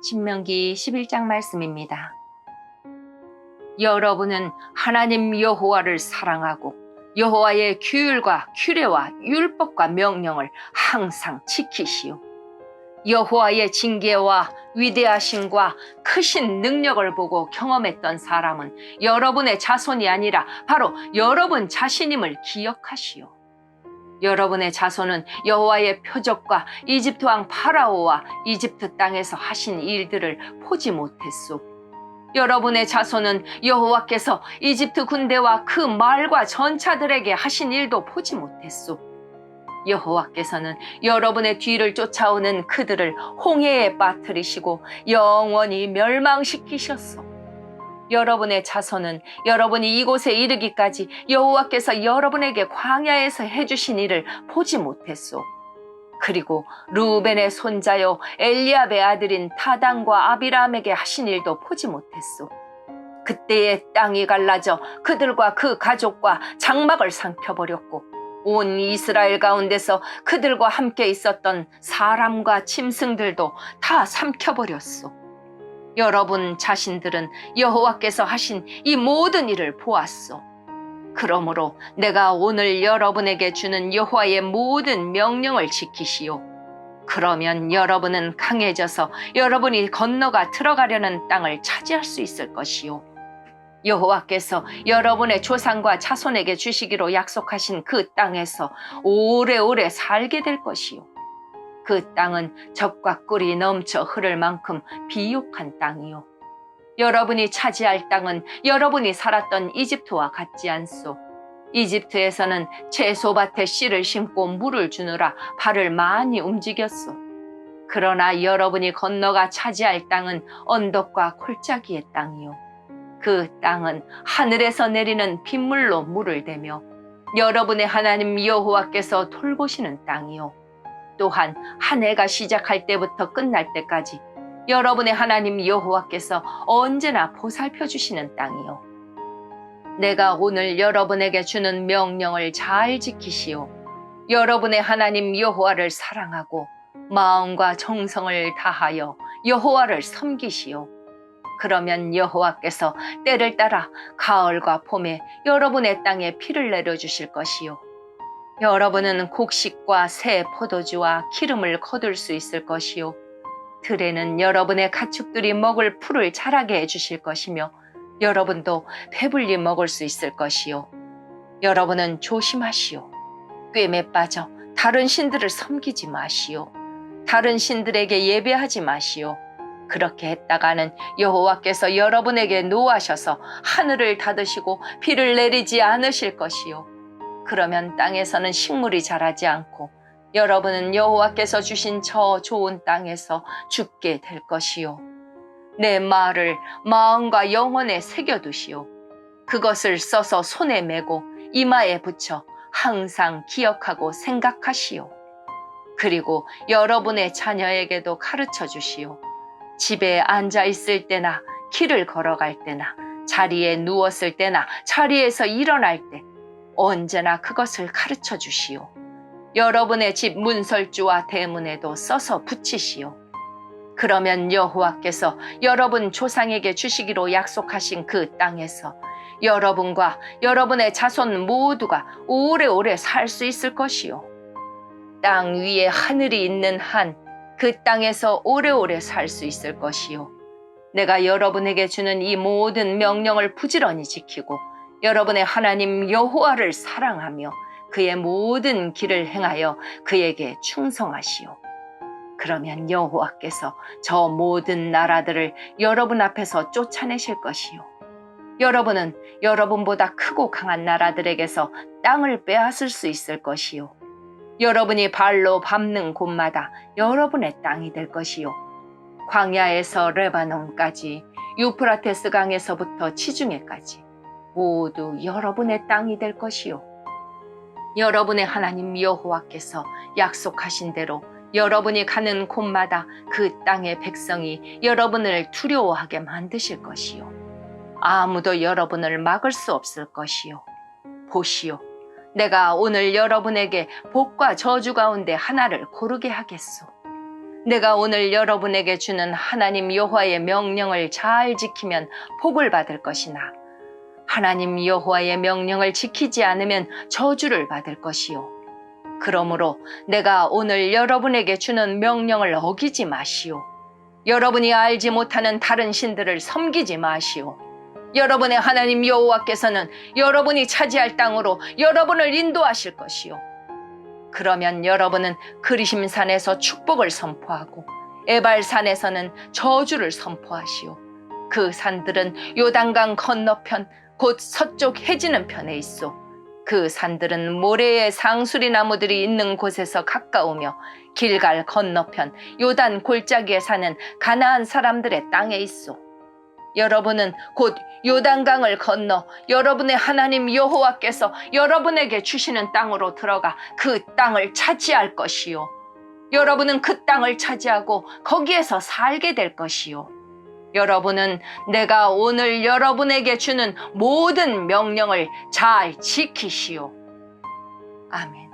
신명기 11장 말씀입니다. 여러분은 하나님 여호와를 사랑하고 여호와의 규율과 규례와 율법과 명령을 항상 지키시오. 여호와의 징계와 위대하심과 크신 능력을 보고 경험했던 사람은 여러분의 자손이 아니라 바로 여러분 자신임을 기억하시오. 여러분의 자손은 여호와의 표적과 이집트 왕 파라오와 이집트 땅에서 하신 일들을 보지 못했소. 여러분의 자손은 여호와께서 이집트 군대와 그 말과 전차들에게 하신 일도 보지 못했소. 여호와께서는 여러분의 뒤를 쫓아오는 그들을 홍해에 빠뜨리시고 영원히 멸망시키셨소. 여러분의 자손은 여러분이 이곳에 이르기까지 여호와께서 여러분에게 광야에서 해주신 일을 보지 못했소. 그리고 루벤의 손자요 엘리압의 아들인 타단과 아비람에게 하신 일도 보지 못했소. 그때의 땅이 갈라져 그들과 그 가족과 장막을 삼켜버렸고 온 이스라엘 가운데서 그들과 함께 있었던 사람과 짐승들도 다 삼켜버렸소. 여러분 자신들은 여호와께서 하신 이 모든 일을 보았소. 그러므로 내가 오늘 여러분에게 주는 여호와의 모든 명령을 지키시오. 그러면 여러분은 강해져서 여러분이 건너가 들어가려는 땅을 차지할 수 있을 것이오. 여호와께서 여러분의 조상과 자손에게 주시기로 약속하신 그 땅에서 오래오래 살게 될 것이요. 그 땅은 적과 꿀이 넘쳐 흐를 만큼 비옥한 땅이요. 여러분이 차지할 땅은 여러분이 살았던 이집트와 같지 않소. 이집트에서는 채소밭에 씨를 심고 물을 주느라 발을 많이 움직였소. 그러나 여러분이 건너가 차지할 땅은 언덕과 골짜기의 땅이요. 그 땅은 하늘에서 내리는 빗물로 물을 대며 여러분의 하나님 여호와께서 돌보시는 땅이요. 또한 한 해가 시작할 때부터 끝날 때까지 여러분의 하나님 여호와께서 언제나 보살펴 주시는 땅이요. 내가 오늘 여러분에게 주는 명령을 잘 지키시오. 여러분의 하나님 여호와를 사랑하고 마음과 정성을 다하여 여호와를 섬기시오. 그러면 여호와께서 때를 따라 가을과 봄에 여러분의 땅에 피를 내려 주실 것이요. 여러분은 곡식과 새 포도주와 기름을 거둘 수 있을 것이요. 들에는 여러분의 가축들이 먹을 풀을 자라게 해주실 것이며 여러분도 배불리 먹을 수 있을 것이요. 여러분은 조심하시오. 꿰매 빠져 다른 신들을 섬기지 마시오. 다른 신들에게 예배하지 마시오. 그렇게 했다가는 여호와께서 여러분에게 노하셔서 하늘을 닫으시고 비를 내리지 않으실 것이요. 그러면 땅에서는 식물이 자라지 않고 여러분은 여호와께서 주신 저 좋은 땅에서 죽게 될 것이요. 내 말을 마음과 영혼에 새겨두시오. 그것을 써서 손에 메고 이마에 붙여 항상 기억하고 생각하시오. 그리고 여러분의 자녀에게도 가르쳐 주시오. 집에 앉아 있을 때나 길을 걸어갈 때나 자리에 누웠을 때나 자리에서 일어날 때 언제나 그것을 가르쳐 주시오. 여러분의 집 문설주와 대문에도 써서 붙이시오. 그러면 여호와께서 여러분 조상에게 주시기로 약속하신 그 땅에서 여러분과 여러분의 자손 모두가 오래오래 살 수 있을 것이요. 땅 위에 하늘이 있는 한 그 땅에서 오래오래 살 수 있을 것이요. 내가 여러분에게 주는 이 모든 명령을 부지런히 지키고 여러분의 하나님 여호와를 사랑하며 그의 모든 길을 행하여 그에게 충성하시오. 그러면 여호와께서 저 모든 나라들을 여러분 앞에서 쫓아내실 것이요. 여러분은 여러분보다 크고 강한 나라들에게서 땅을 빼앗을 수 있을 것이요. 여러분이 발로 밟는 곳마다 여러분의 땅이 될 것이요. 광야에서 레바논까지 유프라테스 강에서부터 치중에까지 모두 여러분의 땅이 될 것이요. 여러분의 하나님 여호와께서 약속하신 대로 여러분이 가는 곳마다 그 땅의 백성이 여러분을 두려워하게 만드실 것이요. 아무도 여러분을 막을 수 없을 것이요. 보시오. 내가 오늘 여러분에게 복과 저주 가운데 하나를 고르게 하겠소. 내가 오늘 여러분에게 주는 하나님 여호와의 명령을 잘 지키면 복을 받을 것이나 하나님 여호와의 명령을 지키지 않으면 저주를 받을 것이요. 그러므로 내가 오늘 여러분에게 주는 명령을 어기지 마시오. 여러분이 알지 못하는 다른 신들을 섬기지 마시오. 여러분의 하나님 여호와께서는 여러분이 차지할 땅으로 여러분을 인도하실 것이요. 그러면 여러분은 그리심산에서 축복을 선포하고 에발산에서는 저주를 선포하시오. 그 산들은 요단강 건너편 곧 서쪽 해지는 편에 있어. 그 산들은 모래의 상수리 나무들이 있는 곳에서 가까우며 길갈 건너편 요단 골짜기에 사는 가나안 사람들의 땅에 있어. 여러분은 곧 요단강을 건너 여러분의 하나님 여호와께서 여러분에게 주시는 땅으로 들어가 그 땅을 차지할 것이요. 여러분은 그 땅을 차지하고 거기에서 살게 될 것이요. 여러분은 내가 오늘 여러분에게 주는 모든 명령을 잘 지키시오. 아멘.